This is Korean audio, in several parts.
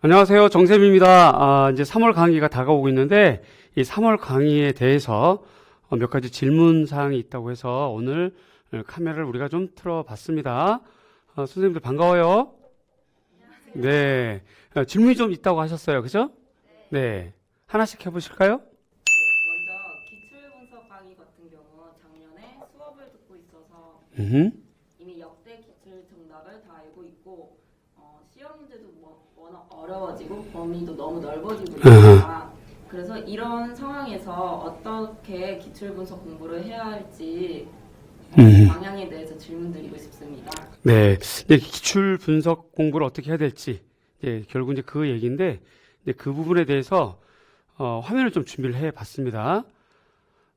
안녕하세요. 정쌤입니다. 아, 이제 3월 강의가 다가오고 있는데, 이 3월 강의에 대해서 어, 몇 가지 질문 사항이 있다고 해서 오늘 카메라를 우리가 좀 틀어 봤습니다. 어, 선생님들 반가워요. 네. 어, 질문이 좀 있다고 하셨어요. 그죠? 네. 하나씩 해 보실까요? 네, 먼저 기출 분석 강의 같은 경우 작년에 수업을 듣고 있어서 음, 이미 역대 기출 정답을 다 알고 있고 어, 시험 문제도 뭐- 워낙 어려워지고 범위도 너무 넓어지고 있으니까 그래서 이런 상황에서 어떻게 기출 분석 공부를 해야 할지 음. 방향에 대해서 질문드리고 싶습니다. 네. 이제 기출 분석 공부를 어떻게 해야 될지, 이제 결국 이제 그 얘기인데, 이제 그 부분에 대해서 어, 화면을 좀 준비를 해 봤습니다.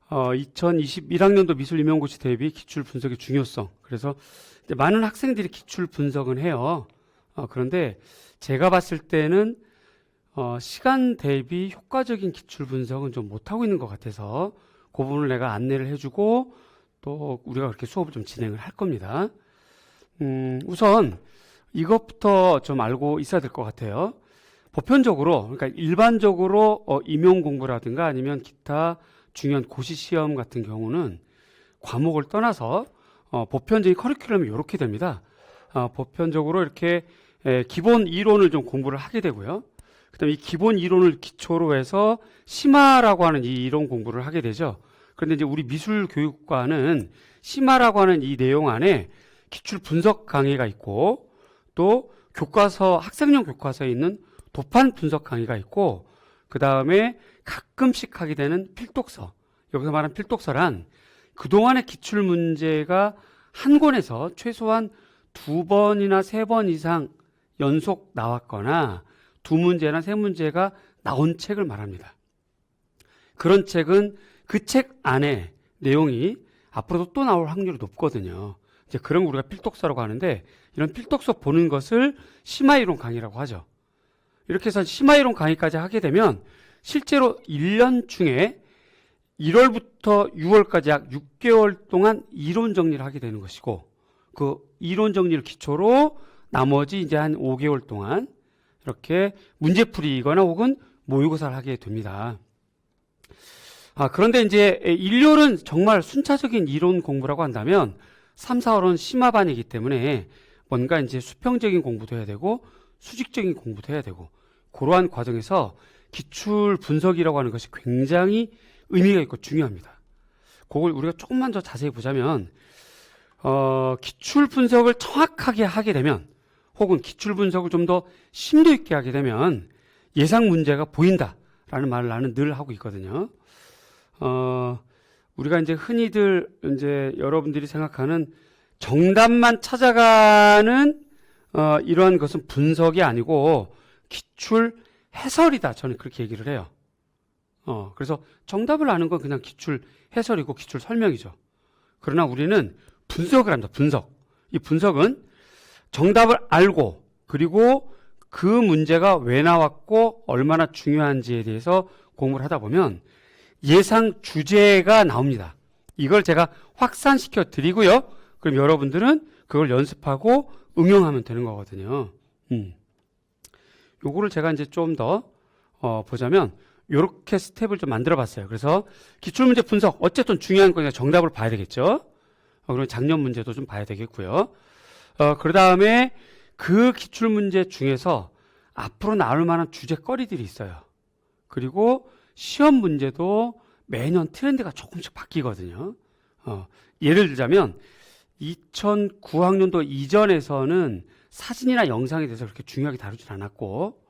어, 2021학년도 미술 임용고시 대비 기출 분석의 중요성. 그래서 많은 학생들이 기출 분석은 해요. 어, 그런데 제가 봤을 때는 어, 시간 대비 효과적인 기출 분석은 좀 못하고 있는 것 같아서 그 부분을 내가 안내를 해주고 또 우리가 그렇게 수업을 좀 진행을 할 겁니다. 음, 우선 이것부터 좀 알고 있어야 될 것 같아요. 보편적으로, 그러니까 일반적으로 어, 임용 공부라든가 아니면 기타 중요한 고시 시험 같은 경우는 과목을 떠나서 어, 보편적인 커리큘럼이 이렇게 됩니다. 어, 보편적으로 이렇게 에, 기본 이론을 좀 공부를 하게 되고요. 그다음에 이 기본 이론을 기초로 해서 심화라고 하는 이 이론 공부를 하게 되죠. 그런데 이제 우리 미술 교육과는 심화라고 하는 이 내용 안에 기출 분석 강의가 있고 또 교과서 학생용 교과서에 있는 도판 분석 강의가 있고 그 다음에 가끔씩 하게 되는 필독서 여기서 말하는 필독서란 그동안의 기출 문제가 한 권에서 최소한 두 번이나 세 번 이상 연속 나왔거나 두 문제나 세 문제가 나온 책을 말합니다. 그런 책은 그 책 안에 내용이 앞으로도 또 나올 확률이 높거든요. 이제 그런 거 우리가 필독서라고 하는데 이런 필독서 보는 것을 심화이론 강의라고 하죠. 이렇게 해서 심화이론 강의까지 하게 되면 실제로 1년 중에 1월부터 6월까지 약 6개월 동안 이론 정리를 하게 되는 것이고 그 이론 정리를 기초로 나머지 이제 한 5개월 동안 이렇게 문제풀이거나 혹은 모의고사를 하게 됩니다. 아, 그런데 이제 1렬은 정말 순차적인 이론 공부라고 한다면 3, 4월은 심화반이기 때문에 뭔가 이제 수평적인 공부도 해야 되고 수직적인 공부도 해야 되고 그러한 과정에서 기출 분석이라고 하는 것이 굉장히 의미가 있고 중요합니다. 그걸 우리가 조금만 더 자세히 보자면 어, 기출 분석을 정확하게 하게 되면 혹은 기출 분석을 좀 더 심도 있게 하게 되면 예상 문제가 보인다라는 말을 나는 늘 하고 있거든요. 어, 우리가 이제 흔히들 이제 여러분들이 생각하는 정답만 찾아가는 어, 이러한 것은 분석이 아니고 기출 해설이다. 저는 그렇게 얘기를 해요. 어, 그래서 정답을 아는 건 그냥 기출 해설이고 기출 설명이죠. 그러나 우리는 분석을 합니다. 분석. 이 분석은 정답을 알고 그리고 그 문제가 왜 나왔고 얼마나 중요한지에 대해서 공부를 하다 보면 예상 주제가 나옵니다. 이걸 제가 확산시켜 드리고요. 그럼 여러분들은 그걸 연습하고 응용하면 되는 거거든요. 음. 요거를 제가 이제 좀더 어, 보자면 요렇게 스텝을 좀 만들어 봤어요. 그래서 기출문제 분석 어쨌든 중요한 거니까 정답을 봐야 되겠죠. 어, 그리고 작년 문제도 좀 봐야 되겠고요. 어, 그 다음에 그 기출 문제 중에서 앞으로 나올 만한 주제거리들이 있어요. 그리고 시험 문제도 매년 트렌드가 조금씩 바뀌거든요. 어, 예를 들자면 2009학년도 이전에서는 사진이나 영상에 대해서 그렇게 중요하게 다루진 않았고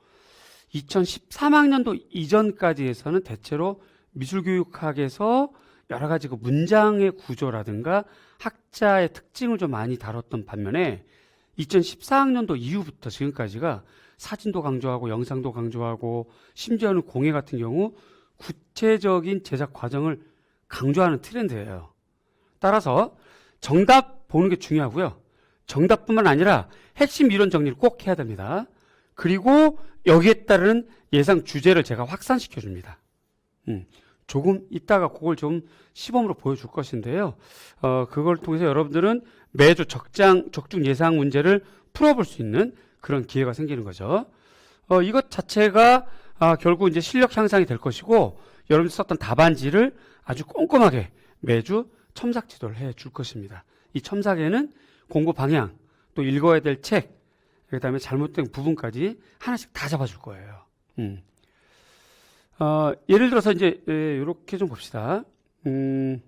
2013학년도 이전까지 해서는 대체로 미술교육학에서 여러 가지 그 문장의 구조라든가 학자의 특징을 좀 많이 다뤘던 반면에 2014학년도 이후부터 지금까지가 사진도 강조하고 영상도 강조하고 심지어는 공예 같은 경우 구체적인 제작 과정을 강조하는 트렌드예요. 따라서 정답 보는 게 중요하고요. 정답뿐만 아니라 핵심 이론 정리를 꼭 해야 됩니다. 그리고 여기에 따른 예상 주제를 제가 확산시켜 줍니다. 음, 조금 이따가 그걸 좀 시범으로 보여줄 것인데요. 어, 그걸 통해서 여러분들은 매주 적장, 적중 예상 문제를 풀어볼 수 있는 그런 기회가 생기는 거죠. 어, 이것 자체가 아, 결국 이제 실력 향상이 될 것이고 여러분들 썼던 답안지를 아주 꼼꼼하게 매주 첨삭 지도를 해 줄 것입니다. 이 첨삭에는 공부 방향, 또 읽어야 될 책, 그 다음에 잘못된 부분까지 하나씩 다 잡아줄 거예요. 음. 어, 예를 들어서 이제 이렇게 좀 봅시다. 음,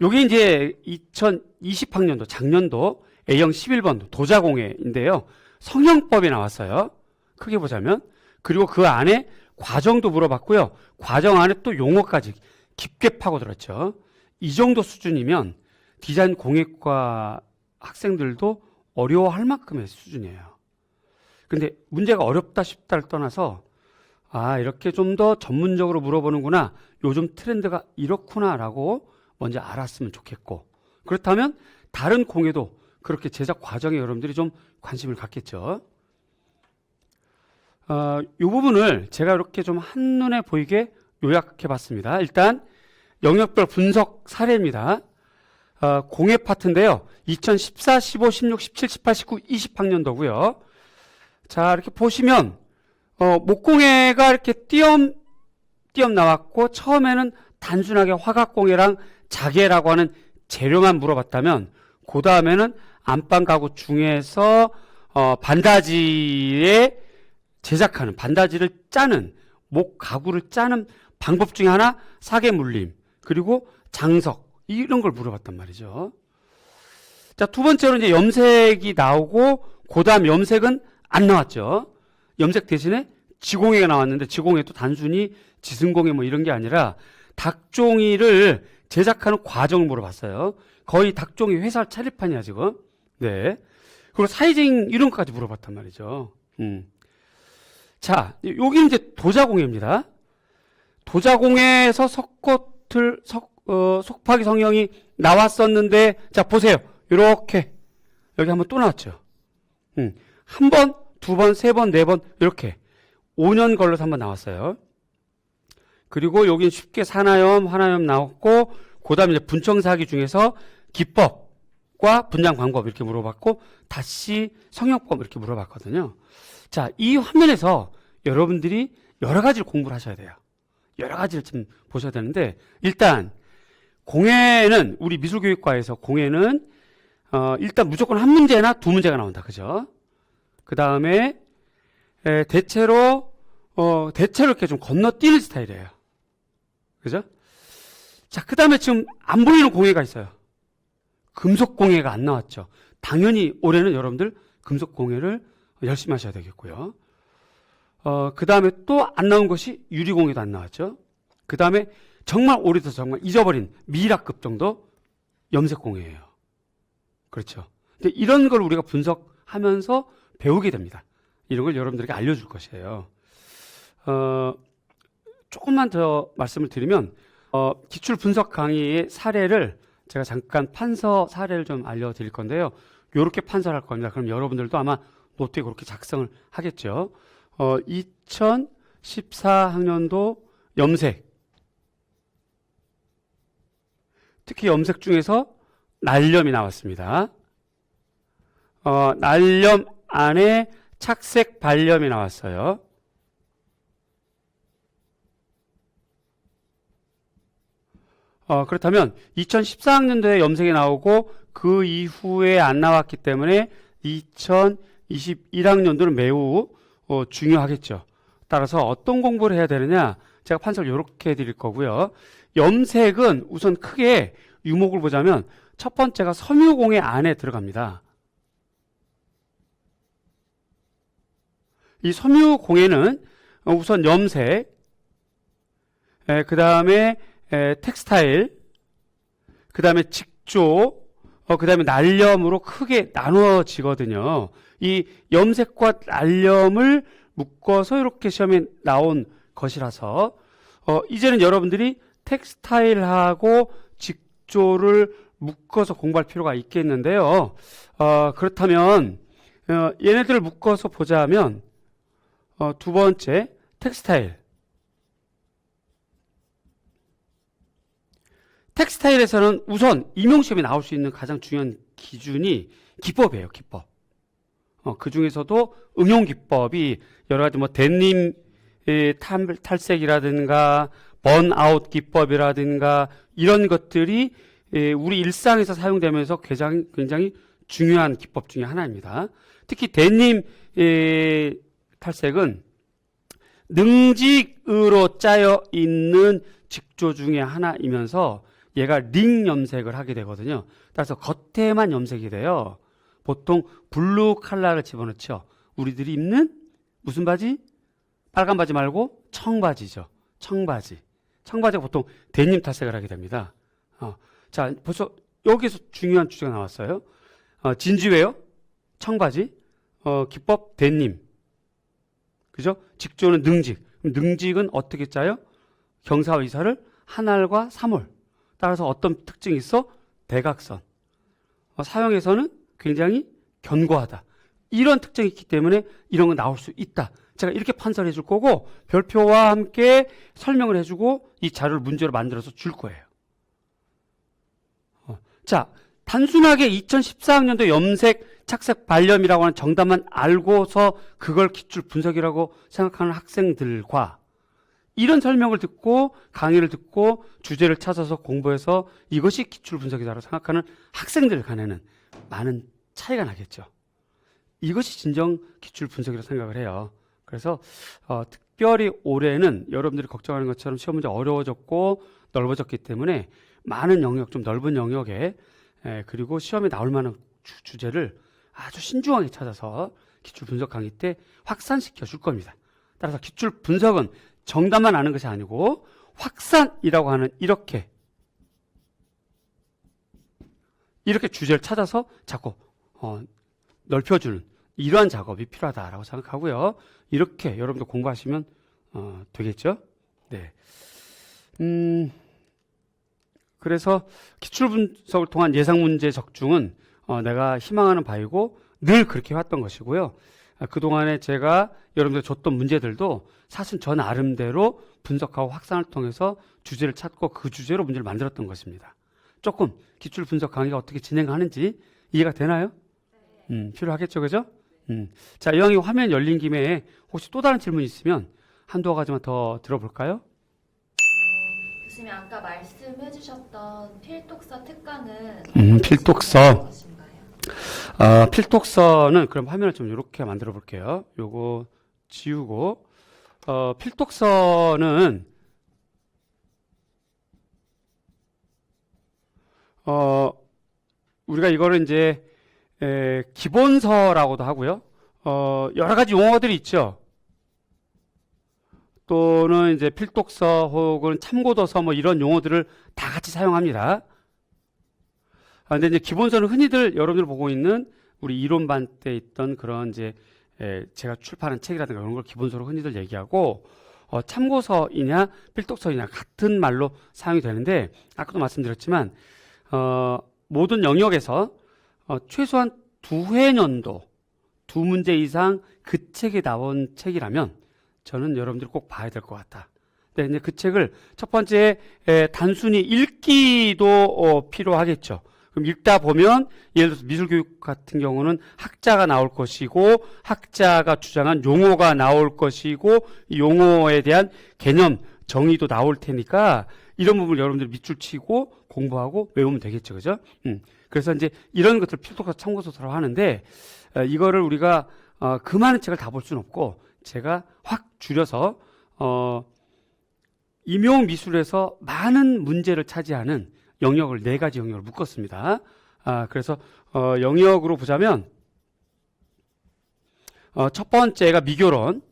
요게 이제 2020학년도 작년도 A형 11번 도자공예인데요. 성형법이 나왔어요. 크게 보자면 그리고 그 안에 과정도 물어봤고요. 과정 안에 또 용어까지 깊게 파고들었죠. 이 정도 수준이면 디자인 공예과 학생들도 어려워할 만큼의 수준이에요. 근데 문제가 어렵다 싶다를 떠나서 아, 이렇게 좀 더 전문적으로 물어보는구나. 요즘 트렌드가 이렇구나라고 먼저 알았으면 좋겠고. 그렇다면 다른 공예도 그렇게 제작 과정에 여러분들이 좀 관심을 갖겠죠. 어, 이 부분을 제가 이렇게 좀 한눈에 보이게 요약해 봤습니다. 일단 영역별 분석 사례입니다. 어, 공예 파트인데요. 2014, 15, 16, 17, 18, 19, 20학년도고요. 자, 이렇게 보시면 어, 목공예가 이렇게 띄엄 띄엄 나왔고 처음에는 단순하게 화각공예랑 자개라고 하는 재료만 물어봤다면 그 다음에는 안방 가구 중에서 어, 반다지에 제작하는 반다지를 짜는 목 가구를 짜는 방법 중에 하나 사계 물림 그리고 장석 이런 걸 물어봤단 말이죠. 자, 두 번째로 이제 염색이 나오고 그다음 염색은 안 나왔죠. 염색 대신에 지공예가 나왔는데 지공예도 단순히 지승공예 뭐 이런 게 아니라 닭종이를 제작하는 과정을 물어봤어요. 거의 닭종이 회사 차립판이야 지금. 네. 그리고 사이징 이런 것까지 물어봤단 말이죠. 음. 자, 여기 이제 도자공예입니다. 도자공예에서 석고틀 석 어, 속파기 성형이 나왔었는데 자 보세요. 이렇게 여기 한번 또 나왔죠. 음. 한 번, 두 번, 세 번, 네 번 이렇게 5년 걸려서 한번 나왔어요. 그리고 여긴 쉽게 산화염, 환화염 나왔고 그다음에 이제 분청사기 중에서 기법과 분양 방법 이렇게 물어봤고 다시 성형법 이렇게 물어봤거든요. 자, 이 화면에서 여러분들이 여러 가지를 공부를 하셔야 돼요. 여러 가지를 좀 보셔야 되는데 일단 공예는 우리 미술교육과에서 공예는 어, 일단 무조건 한 문제나 두 문제가 나온다. 그죠? 그 다음에 대체로 어, 대체로 이렇게 좀 건너뛰는 스타일이에요. 그죠? 자, 그 다음에 지금 안 보이는 공예가 있어요. 금속 공예가 안 나왔죠. 당연히 올해는 여러분들 금속 공예를 열심히 하셔야 되겠고요. 어, 그 다음에 또 안 나온 것이 유리 공예도 안 나왔죠. 그 다음에 정말 오래돼서 정말 잊어버린 미라급 정도 염색 공예예요. 그렇죠. 근데 이런 걸 우리가 분석하면서 배우게 됩니다. 이런 걸 여러분들에게 알려줄 것이에요. 어, 조금만 더 말씀을 드리면, 어, 기출 분석 강의의 사례를 제가 잠깐 판서 사례를 좀 알려드릴 건데요. 요렇게 판서를 할 겁니다. 그럼 여러분들도 아마 노트에 그렇게 작성을 하겠죠. 어, 2014학년도 염색. 특히 염색 중에서 날염이 나왔습니다. 어, 날염 안에 착색 발염이 나왔어요. 어, 그렇다면 2014학년도에 염색이 나오고 그 이후에 안 나왔기 때문에 2021학년도는 매우 어, 중요하겠죠. 따라서 어떤 공부를 해야 되느냐? 제가 판서를 이렇게 해드릴 거고요. 염색은 우선 크게 유목을 보자면 첫 번째가 섬유공예 안에 들어갑니다. 이 섬유공예는 우선 염색, 그 다음에 텍스타일, 그 다음에 직조, 어, 그 다음에 날염으로 크게 나누어지거든요. 이 염색과 날염을 묶어서 이렇게 시험에 나온 것이라서, 어, 이제는 여러분들이 텍스타일하고 직조를 묶어서 공부할 필요가 있겠는데요. 어, 그렇다면, 어, 얘네들을 묶어서 보자면, 어, 두 번째, 텍스타일. 텍스타일에서는 우선 임용시험에 나올 수 있는 가장 중요한 기준이 기법이에요, 기법. 어, 그 중에서도 응용 기법이 여러 가지 뭐 탈- 탈색이라든가 번아웃 기법이라든가 이런 것들이 예, 우리 일상에서 사용되면서 굉장히, 굉장히 중요한 기법 중에 하나입니다. 특히 대님 의 탈색은 능직으로 짜여 있는 직조 중에 하나이면서 얘가 링 염색을 하게 되거든요. 따라서 겉에만 염색이 돼요. 보통 블루 칼라를 집어넣죠. 우리들이 입는 무슨 바지? 빨간 바지 말고 청바지죠. 청바지. 청바지가 보통 데님 탈색을 하게 됩니다. 어, 자, 벌써 여기서 중요한 주제가 나왔어요. 어, 진지웨어, 청바지, 어, 기법 데님. 그죠? 직조는 능직. 능직은 어떻게 짜요? 경사와 이사를 한 알과 3월. 따라서 어떤 특징이 있어? 대각선. 어, 사용에서는 굉장히 견고하다. 이런 특징이 있기 때문에 이런 거 나올 수 있다. 제가 이렇게 판단해 줄 거고 별표와 함께 설명을 해주고 이 자료를 문제로 만들어서 줄 거예요. 어, 자, 단순하게 2014학년도 염색 착색 발염이라고 하는 정답만 알고서 그걸 기출 분석이라고 생각하는 학생들과 이런 설명을 듣고 강의를 듣고 주제를 찾아서 공부해서 이것이 기출 분석이다라고 생각하는 학생들 간에는 많은 차이가 나겠죠. 이것이 진정 기출 분석이라고 생각을 해요. 그래서 어, 특별히 올해는 여러분들이 걱정하는 것처럼 시험 문제 어려워졌고 넓어졌기 때문에 많은 영역, 좀 넓은 영역에 에, 그리고 시험에 나올 만한 주, 주제를 아주 신중하게 찾아서 기출 분석 강의 때 확산시켜 줄 겁니다. 따라서 기출 분석은 정답만 아는 것이 아니고 확산이라고 하는 이렇게 이렇게 주제를 찾아서 자꾸 어, 넓혀주는 이러한 작업이 필요하다라고 생각하고요. 이렇게 여러분도 공부하시면 어, 되겠죠? 네. 음, 그래서 기출 분석을 통한 예상 문제 적중은 어, 내가 희망하는 바이고 늘 그렇게 해왔던 것이고요. 아, 그동안에 제가 여러분들 줬던 문제들도 사실 저 나름대로 분석하고 확산을 통해서 주제를 찾고 그 주제로 문제를 만들었던 것입니다. 조금 기출 분석 강의가 어떻게 진행하는지 이해가 되나요? 음, 필요하겠죠, 그죠? 음. 자, 이왕이 화면 열린 김에 혹시 또 다른 질문 있으면 한두 가지만 더 들어볼까요? 교수님 아까 말씀해주셨던 필독서 특강은 음, 필독서. 아, 필독서는 그럼 화면을 좀 이렇게 만들어 볼게요. 요거 지우고 어, 필독서는 어, 우리가 이거를 이제 에, 기본서라고도 하고요. 어, 여러 가지 용어들이 있죠. 또는 이제 필독서 혹은 참고도서 뭐 이런 용어들을 다 같이 사용합니다. 아, 근데 이제 기본서는 흔히들 여러분들 보고 있는 우리 이론반 때 있던 그런 이제 에, 제가 출판한 책이라든가 이런 걸 기본서로 흔히들 얘기하고 어, 참고서이냐 필독서이냐 같은 말로 사용이 되는데 아까도 말씀드렸지만 어, 모든 영역에서 어, 최소한 두 회년도 두 문제 이상 그 책에 나온 책이라면 저는 여러분들이 꼭 봐야 될 것 같다. 네, 이제 그 책을 첫 번째 에, 단순히 읽기도 어, 필요하겠죠. 그럼 읽다 보면 예를 들어서 미술교육 같은 경우는 학자가 나올 것이고 학자가 주장한 용어가 나올 것이고 이 용어에 대한 개념 정의도 나올 테니까 이런 부분을 여러분들이 밑줄 치고 공부하고 외우면 되겠죠, 그죠? 음. 그래서 이제 이런 것들 필독서 참고서라고 하는데 어, 이거를 우리가 어, 그 많은 책을 다 볼 수는 없고 제가 확 줄여서 어, 임용 미술에서 많은 문제를 차지하는 영역을 네 가지 영역을 묶었습니다. 아, 그래서 어, 영역으로 보자면 어, 첫 번째가 미교론,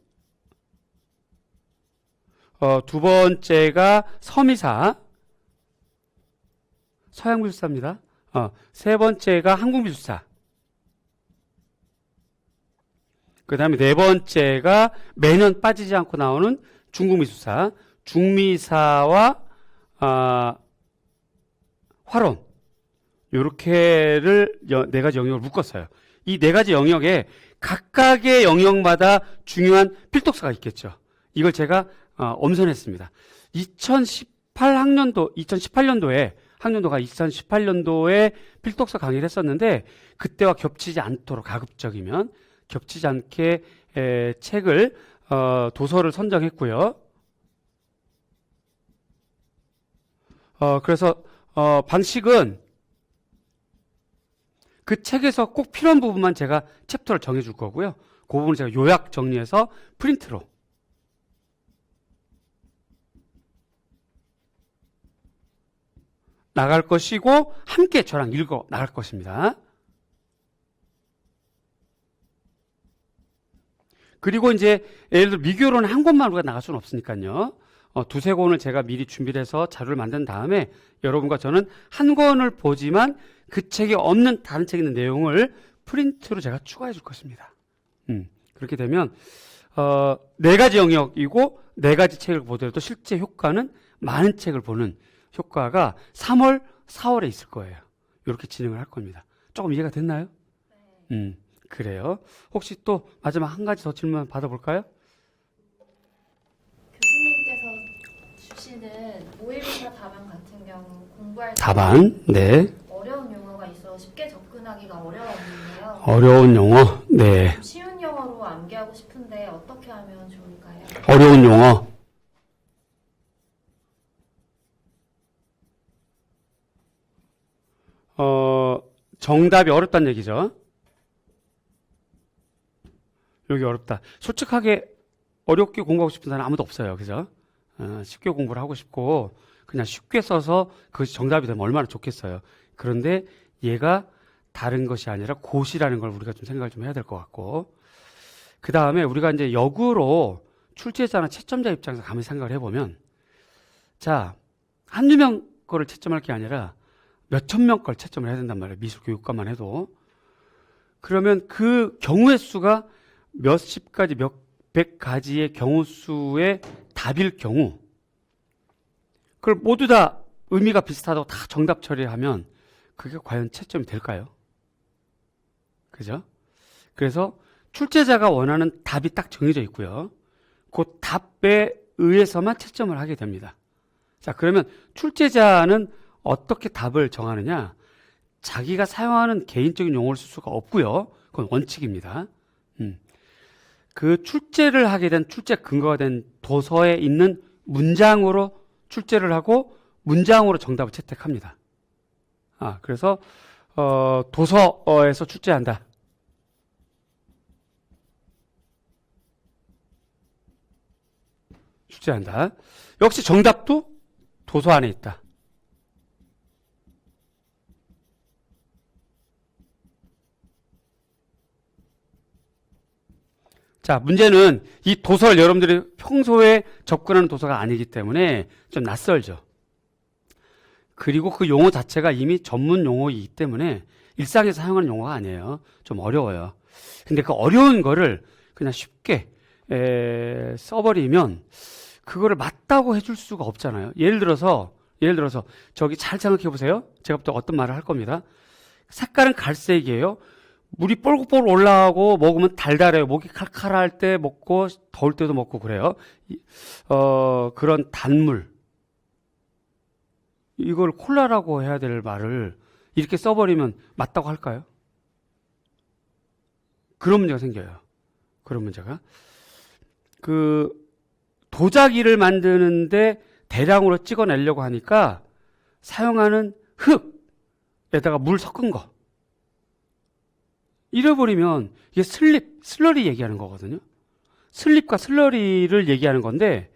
어, 두 번째가 서미사, 서양 미술사입니다. 어, 세 번째가 한국 미술사. 그 다음에 네 번째가 매년 빠지지 않고 나오는 중국 미술사, 중미사와 아, 활원 요렇게를 여- 네 가지 영역을 묶었어요. 이 네 가지 영역에 각각의 영역마다 중요한 필독서가 있겠죠. 이걸 제가 어, 엄선했습니다. 2018학년도 2018년도에 학년도가 2018년도에 필독서 강의를 했었는데 그때와 겹치지 않도록 가급적이면 겹치지 않게 에, 책을 어, 도서를 선정했고요. 어, 그래서 어, 방식은 그 책에서 꼭 필요한 부분만 제가 챕터를 정해줄 거고요. 그 부분을 제가 요약 정리해서 프린트로 나갈 것이고 함께 저랑 읽어 나갈 것입니다. 그리고 이제 예를 들어 미교로는 한 권만 우리가 나갈 수는 없으니까요. 어, 두세 권을 제가 미리 준비를 해서 자료를 만든 다음에 여러분과 저는 한 권을 보지만 그 책에 없는 다른 책에 있는 내용을 프린트로 제가 추가해 줄 것입니다. 음, 그렇게 되면 어, 네 가지 영역이고 네 가지 책을 보더라도 실제 효과는 많은 책을 보는 효과가 3월, 4월에 있을 거예요. 이렇게 진행을 할 겁니다. 조금 이해가 됐나요? 음, 그래요. 혹시 또 마지막 한 가지 더 질문 받아볼까요? 교수님께서 주시는 5일부터 답안 같은 경우 공부할 때 답안, 네. 어려운 용어가 있어 쉽게 접근하기가 어려웠는데요. 어려운 용어, 네. 좀 쉬운 영어로 암기하고 싶은데 어떻게 하면 좋을까요? 어려운 용어. 어, 정답이 어렵다는 얘기죠. 여기 어렵다. 솔직하게 어렵게 공부하고 싶은 사람 아무도 없어요. 그죠? 어, 쉽게 공부를 하고 싶고, 그냥 쉽게 써서 그것이 정답이 되면 얼마나 좋겠어요. 그런데 얘가 다른 것이 아니라 곧이라는 걸 우리가 좀 생각을 좀 해야 될 것 같고, 그 다음에 우리가 이제 역으로 출제자나 채점자 입장에서 가만히 생각을 해보면, 자, 한두 명 거를 채점할 게 아니라 몇천 명 걸 채점을 해야 된단 말이에요. 미술 교육과만 해도. 그러면 그 경우의 수가 몇십 가지, 몇 백 가지의 경우 수의 답일 경우, 그걸 모두 다 의미가 비슷하다고 다 정답 처리하면 그게 과연 채점이 될까요? 그죠? 그래서 출제자가 원하는 답이 딱 정해져 있고요. 그 답에 의해서만 채점을 하게 됩니다. 자, 그러면 출제자는 어떻게 답을 정하느냐? 자기가 사용하는 개인적인 용어를 쓸 수가 없고요. 그건 원칙입니다. 음. 그 출제를 하게 된 출제 근거가 된 도서에 있는 문장으로 출제를 하고 문장으로 정답을 채택합니다. 아, 그래서 어, 도서에서 출제한다. 출제한다. 역시 정답도 도서 안에 있다. 자, 문제는 이 도서를 여러분들이 평소에 접근하는 도서가 아니기 때문에 좀 낯설죠. 그리고 그 용어 자체가 이미 전문 용어이기 때문에 일상에서 사용하는 용어가 아니에요. 좀 어려워요. 근데 그 어려운 거를 그냥 쉽게 에, 써버리면 그거를 맞다고 해줄 수가 없잖아요. 예를 들어서 예를 들어서 저기 잘 생각해 보세요. 제가 또 어떤 말을 할 겁니다. 색깔은 갈색이에요. 물이 뽀글뽀글 올라가고 먹으면 달달해요. 목이 칼칼할 때 먹고 더울 때도 먹고 그래요. 이- 어, 그런 단물. 이걸 콜라라고 해야 될 말을 이렇게 써버리면 맞다고 할까요? 그런 문제가 생겨요. 그런 문제가. 그, 도자기를 만드는데 대량으로 찍어내려고 하니까 사용하는 흙에다가 물 섞은 거. 잃어버리면 이게 슬립, 슬러리 얘기하는 거거든요. 슬립과 슬러리를 얘기하는 건데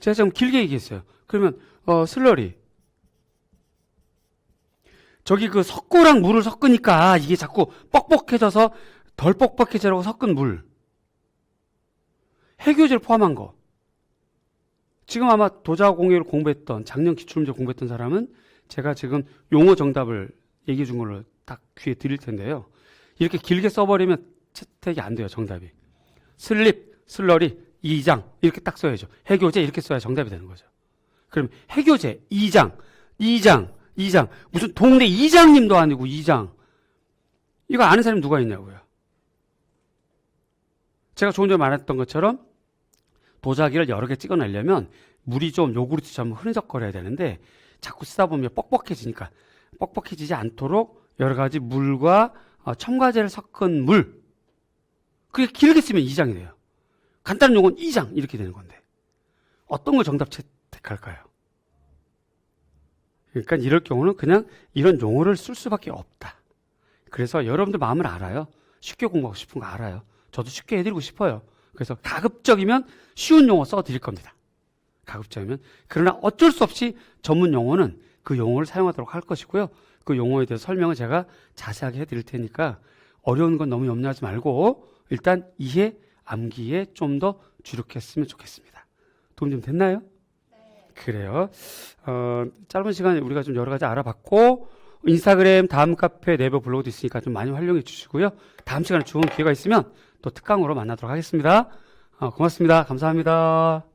제가 좀 길게 얘기했어요. 그러면 어, 슬러리 저기 그 석고랑 물을 섞으니까 이게 자꾸 뻑뻑해져서 덜 뻑뻑해지라고 섞은 물 해교제를 포함한 거 지금 아마 도자공예를 공부했던 작년 기출문제 공부했던 사람은 제가 지금 용어 정답을 얘기해 준 걸로 딱 귀에 드릴 텐데요. 이렇게 길게 써버리면 채택이 안 돼요, 정답이. 슬립, 슬러리, 이장 이렇게 딱 써야죠. 해교제 이렇게 써야 정답이 되는 거죠. 그럼 해교제 이장이장이장 무슨 동네 이장님도 아니고 이장 이거 아는 사람이 누가 있냐고요. 제가 조금 전에 말했던 것처럼 도자기를 여러 개 찍어내려면 물이 좀 요구르트처럼 흐느적거려야 되는데 자꾸 쓰다 보면 뻑뻑해지니까 뻑뻑해지지 않도록 여러 가지 물과 어, 첨가제를 섞은 물 그게 길게 쓰면 2장이 돼요. 간단한 용어는 2장 이렇게 되는 건데 어떤 걸 정답 채택할까요? 그러니까 이럴 경우는 그냥 이런 용어를 쓸 수밖에 없다. 그래서 여러분들 마음을 알아요. 쉽게 공부하고 싶은 거 알아요. 저도 쉽게 해드리고 싶어요. 그래서 가급적이면 쉬운 용어 써드릴 겁니다. 가급적이면. 그러나 어쩔 수 없이 전문 용어는 그 용어를 사용하도록 할 것이고요. 그 용어에 대해서 설명을 제가 자세하게 해드릴 테니까 어려운 건 너무 염려하지 말고 일단 이해, 암기에 좀 더 주력했으면 좋겠습니다. 도움 좀 됐나요? 그래요. 어, 짧은 시간에 우리가 좀 여러 가지 알아봤고 인스타그램 다음 카페 네이버 블로그도 있으니까 좀 많이 활용해 주시고요. 다음 시간에 좋은 기회가 있으면 또 특강으로 만나도록 하겠습니다. 어, 고맙습니다. 감사합니다.